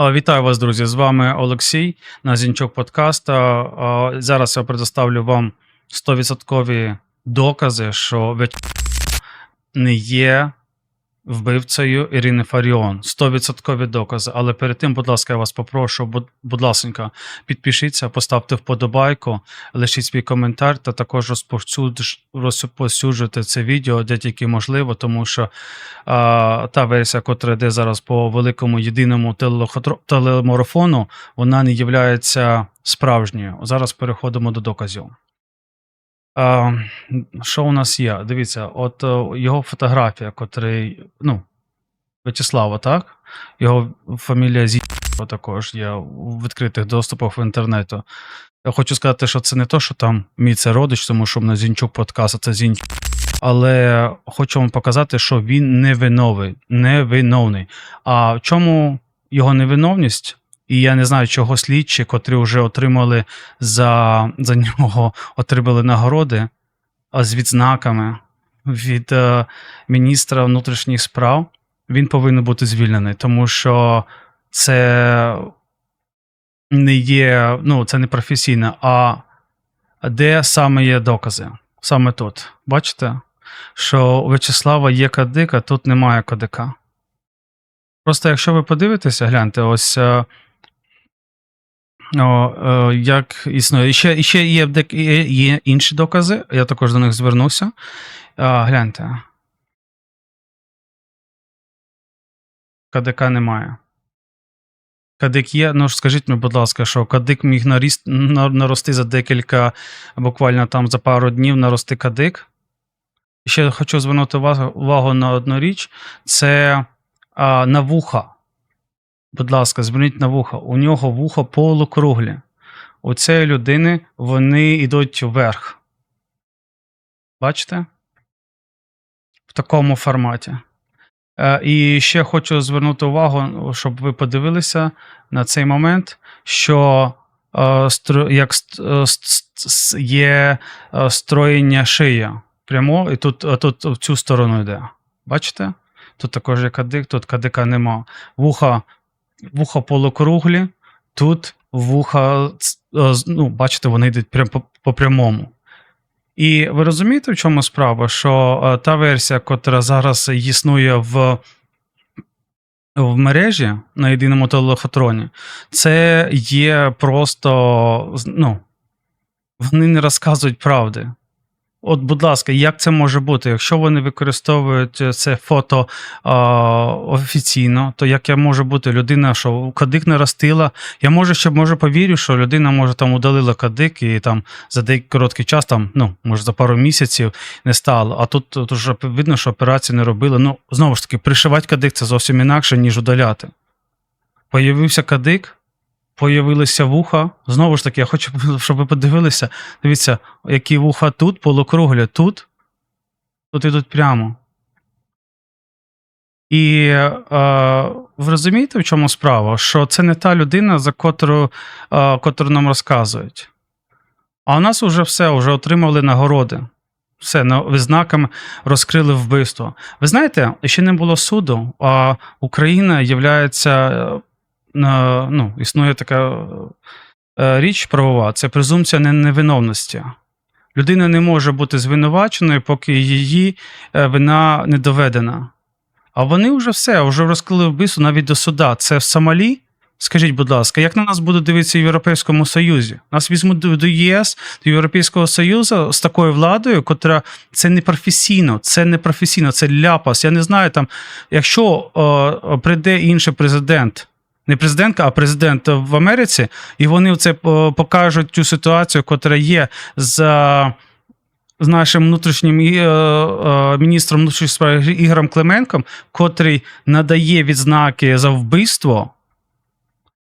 Вітаю вас, друзі! З вами Олексій на Зінчок Подкаст. Зараз я предоставлю вам 100% докази, що не є вбивцею Ірини Фаріон. 100% докази. Але перед тим, будь ласка, я вас попрошу, будь, ласка, підпишіться, поставте вподобайку, лишіть свій коментар та також розповсюдж- розповсюджуйте це відео, де тільки можливо, тому що а, та версія, котра йде зараз по великому єдиному телемарафону, вона не є справжньою. Зараз переходимо до доказів. А, що у нас є? Дивіться, от е, його фотографія, котрий, ну, В'ячеслава, так? Його фамілія Зі також є у відкритих доступах в інтернету. Я хочу сказати, що це не то, що там мій це родич, тому що в мене Зінчук подкаст, а це Зінчук. Але хочу вам показати, що він невиновний. невиновний. А в чому його невиновність? І я не знаю, чого слідчі, котрі вже отримали за, за нього отримали нагороди з відзнаками від е, міністра внутрішніх справ. Він повинен бути звільнений, тому що це не є, ну, це не професійно. А де саме є докази? Саме тут. Бачите, що у В'ячеслава є кадик, а тут немає кадика. Просто якщо ви подивитеся, гляньте, ось. Е, О, е, як існує. І ще, ще є, є, є інші докази, я також до них звернуся. А, гляньте. КДК немає. Кадик є. Ну ж скажіть мені, будь ласка, що кадик міг наріс, на- нарости за декілька, буквально там за пару днів нарости кадик. Ще хочу звернути увагу, на одну річ: це а, на вуха. Будь ласка, зверніть на вуха. У нього вуха полукруглі. У цієї людини вони йдуть вверх. Бачите? В такому форматі. Е, І ще хочу звернути увагу, щоб ви подивилися на цей момент, що е, як е, є строєння шия прямо, і тут, тут в цю сторону йде. Бачите? Тут також є кадик, тут кадика нема. Вуха, вуха полукруглі, тут вуха, е, ну, бачите, вони йдуть прям по, по прямому. І ви розумієте, в чому справа? Що е, та версія, котра зараз існує в, в мережі на єдиному телехотроні, це є просто. ну, вони не розказують правди. От, будь ласка, як це може бути? Якщо вони використовують е, це фото а, офіційно, то як я можу бути людина, що кадик не ростила? Я може ще може повірю, що людина може там удалила кадик і там за деякий короткий час, там, ну, може за пару місяців не стало. А тут, тут вже видно, що операції не робили. Ну, знову ж таки, пришивати кадик це зовсім інакше, ніж удаляти. Появився кадик, появилися вуха. Знову ж таки, я хочу, щоб ви подивилися. Дивіться, які вуха тут, полукруглі тут, тут ідуть прямо. І е, ви розумієте, в чому справа? Що це не та людина, за котру, е, котру нам розказують. А у нас вже все, вже отримали нагороди. Все, на відзнаками розкрили вбивство. Ви знаєте, ще не було суду, а Україна являється, ну, існує така е, річ правова, це презумпція невиновності. Людина не може бути звинуваченою, поки її е, вина не доведена. А вони вже все, вже розкрили вбивство навіть до суда. Це в Сомалі. Скажіть, будь ласка, як на нас будуть дивитися в Європейському Союзі? Нас візьмуть до, ЄС, до Європейського Союзу з такою владою, котра це не професійно, це не професійно, це ляпас. Я не знаю там, якщо е, прийде інший президент, не президентка, а президент в Америці, і вони це е, покажуть цю ситуацію, котра є з. е, з нашим внутрішнім і, е, е, міністром внутрішніх справ Ігорем Клименком, котрий надає відзнаки за вбивство.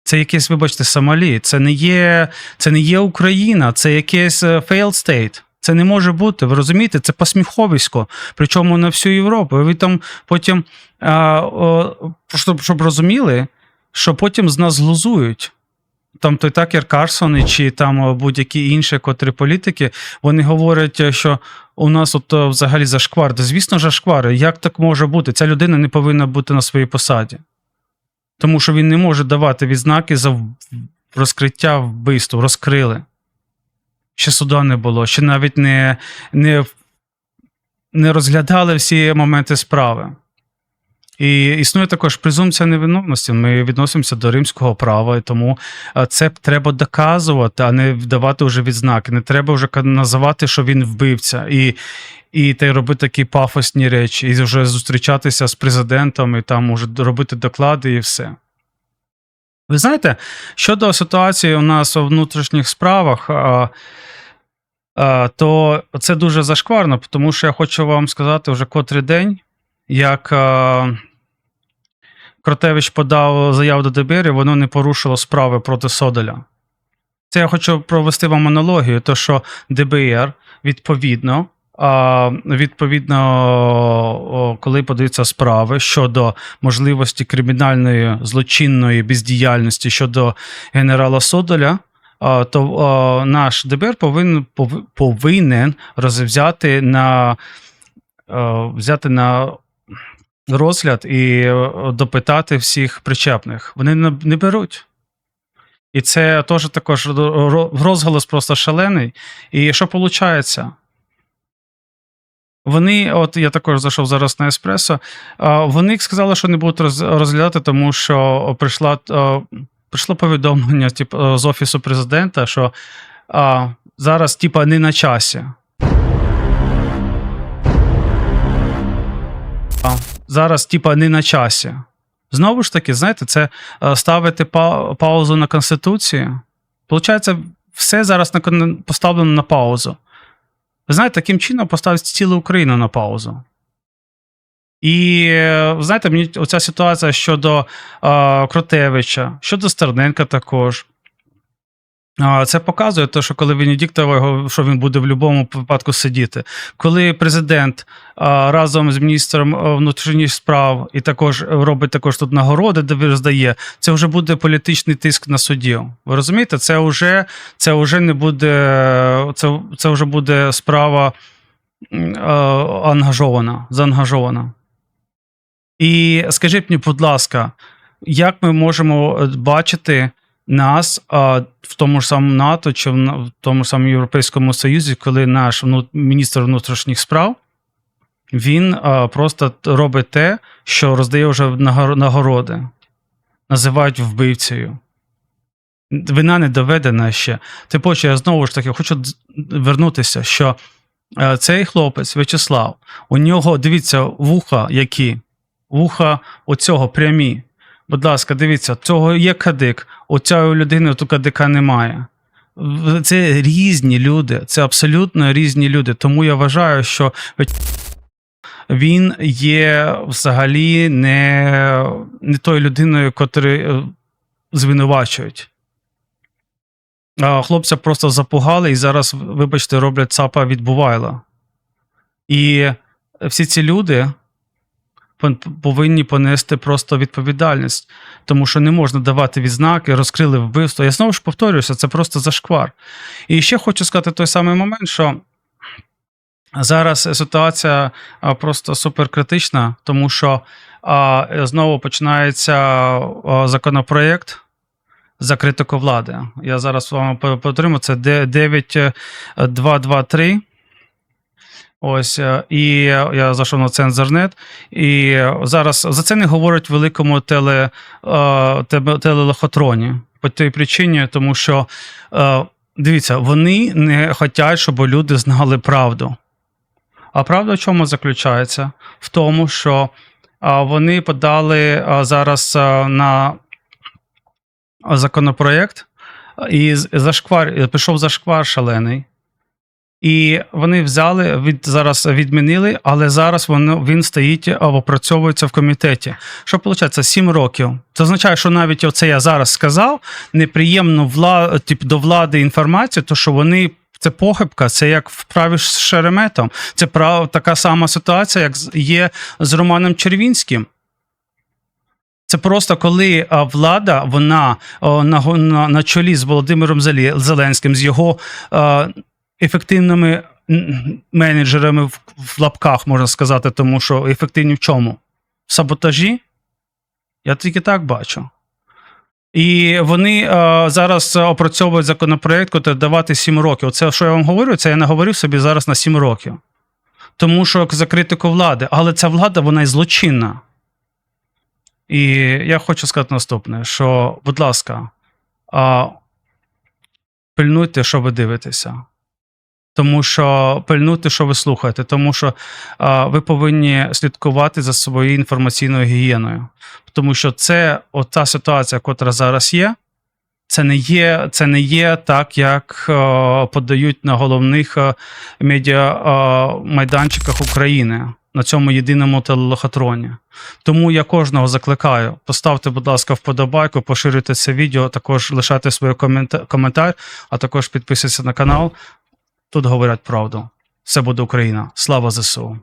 Це якесь, вибачте, Сомалі. Це не є, це не є Україна, це якесь е, failed state. Це не може бути. Ви розумієте? Це посміховисько. Причому на всю Європу. Ви там потім, а, о, щоб, щоб розуміли, що потім з нас глузують. Там той Такер Карсон чи там будь-які інші котрі політики, вони говорять, е, що у нас от е, взагалі зашквар. Звісно, зашквар. Як так може бути? Ця людина не повинна бути на своїй посаді. Тому що він не може давати відзнаки за розкриття вбивства, розкрили. Ще суда не було, ще навіть не, не, не розглядали всі моменти справи. І існує також презумпція невиновності. Ми відносимося до римського права, і тому це треба доказувати, а не давати вже відзнаки. Не треба вже називати, що він вбивця, і, і та й робити такі пафосні речі, і вже зустрічатися з президентом, і там уже робити доклади і все. Ви знаєте, щодо ситуації у нас у внутрішніх справах, то це дуже зашкварно, тому що я хочу вам сказати вже котрий день, як а, Кротевич подав заяву до ДБР, воно не порушило справи проти Содоля. Це я хочу провести вам аналогію, то що ДБР відповідно. Відповідно, коли подаються справи щодо можливості кримінальної злочинної бездіяльності щодо генерала Содоля, то наш ДБР повинен, пов- повинен розв'язати на, е, взяти на розгляд і е, допитати всіх причепних. Вони не, беруть. І це теж також ро- ро- розголос просто шалений. І що виходить? Вони, от я також зайшов зараз на еспресо. Вони сказали, що не будуть розглядати, тому що прийшла, прийшло повідомлення типу, з офісу президента, що а, зараз, типа, не на часі. Зараз, типа, не на часі. Знову ж таки, знаєте, це е, ставити па- паузу на Конституції. Получається, все зараз поставлено на паузу. Ви знаєте, таким чином поставить цілу Україну на паузу. І е, знаєте, мені оця ситуація щодо е, Кротевича, щодо Стерненка також. Це показує те, що коли Венедіктова що він буде в будь-якому випадку сидіти. Коли президент разом з міністром внутрішніх справ і також робить також тут нагороди, де він роздає, це вже буде політичний тиск на суддів. Ви розумієте? Це вже, це вже не буде, це, це вже буде справа ангажована, заангажована. І скажіть мені, будь ласка, як ми можемо е, бачити нас а, в тому ж самому НАТО чи в, тому ж самому Європейському Союзі, коли наш міністр внутрішніх справ він просто робить те, що роздає вже нагороди, називають вбивцею. Вина не доведена ще. Типу, я знову ж таки хочу вернутися, що цей хлопець В'ячеслав, у нього, дивіться, вуха які. Вуха оцього прямі. Будь ласка, дивіться, цього є кадик, у людини тут кадика немає. Це різні люди, це абсолютно різні люди. Тому я вважаю, що він є взагалі не, не тою людиною, котру звинувачують. А Хлопця просто запугали і зараз, вибачте, роблять ЦАПа від Бувайла. І всі ці люди повинні понести просто відповідальність, тому що не можна давати відзнаки, розкрили вбивство. Я знову ж повторююся, це просто зашквар. І ще хочу сказати той самий момент, що зараз ситуація просто суперкритична, тому що знову починається законопроєкт за критику влади. Я зараз вам по- потримаю, це 9223. Ось, е, і я зайшов на цензорнет, і зараз за це не говорять в великому теле, е, телелохотроні. По тій причині, тому що е, дивіться, вони не хочуть, щоб люди знали правду. А правда в чому заключається? В тому, що вони подали зараз на законопроєкт, і зашквар, пішов зашквар шалений. І вони взяли, від, зараз відмінили, але зараз воно, він стоїть, а, опрацьовується в комітеті. Що виходить? Сім років. Це означає, що навіть оце я зараз сказав, неприємну вла, тип, до влади інформацію, то що вони. Це похибка, це як в з Шереметом. Це прав, така сама ситуація, як є з Романом Червінським. Це просто коли влада, вона на, на, на чолі з Володимиром Зеленським, з його а, ефективними менеджерами в, в лапках, можна сказати, тому що ефективні в чому? В саботажі Я тільки так бачу. І вони е, зараз опрацьовують законопроект, котрий давати 7 років. Оце, що я вам говорю, це я не говорив собі зараз на 7 років. Тому що за критику влади, але ця влада вона і злочинна. І я хочу сказати наступне: що, будь ласка, а, пильнуйте, що ви дивитеся. Тому що пильнуйте, що ви слухаєте, тому що а, ви повинні слідкувати за своєю інформаційною гігієною. Тому що це ота ситуація, котра зараз є. Це не є, це не є так, як е, подають на головних медіа майданчиках України на цьому єдиному телелохотроні. Тому я кожного закликаю: поставте, будь ласка, вподобайку, поширюйте це відео, також лишайте свій комента- коментар, а також підписуйтесь на канал. Тут говорять правду. Все буде Україна. Слава ЗСУ.